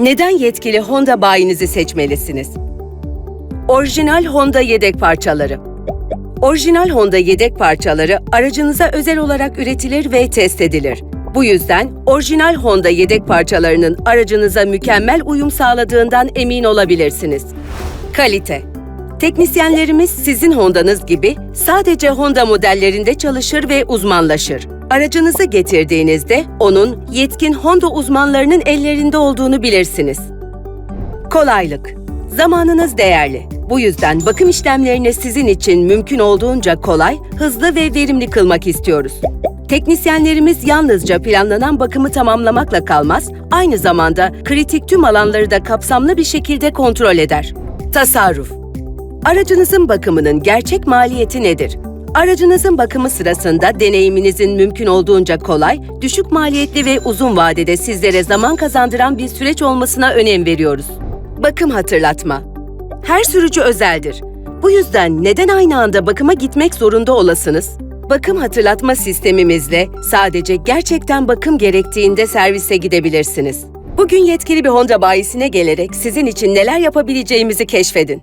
Neden yetkili Honda bayinizi seçmelisiniz? Orijinal Honda yedek parçaları. Orijinal Honda yedek parçaları aracınıza özel olarak üretilir ve test edilir. Bu yüzden orijinal Honda yedek parçalarının aracınıza mükemmel uyum sağladığından emin olabilirsiniz. Kalite Teknisyenlerimiz sizin Honda'nız gibi sadece Honda modellerinde çalışır ve uzmanlaşır. Aracınızı getirdiğinizde onun yetkin Honda uzmanlarının ellerinde olduğunu bilirsiniz. Kolaylık. Zamanınız değerli. Bu yüzden bakım işlemlerini sizin için mümkün olduğunca kolay, hızlı ve verimli kılmak istiyoruz. Teknisyenlerimiz yalnızca planlanan bakımı tamamlamakla kalmaz, aynı zamanda kritik tüm alanları da kapsamlı bir şekilde kontrol eder. Tasarruf. Aracınızın bakımının gerçek maliyeti nedir? Aracınızın bakımı sırasında deneyiminizin mümkün olduğunca kolay, düşük maliyetli ve uzun vadede sizlere zaman kazandıran bir süreç olmasına önem veriyoruz. Bakım hatırlatma. Her sürücü özeldir. Bu yüzden neden aynı anda bakıma gitmek zorunda olasınız? Bakım hatırlatma sistemimizle sadece gerçekten bakım gerektiğinde servise gidebilirsiniz. Bugün yetkili bir Honda bayisine gelerek sizin için neler yapabileceğimizi keşfedin.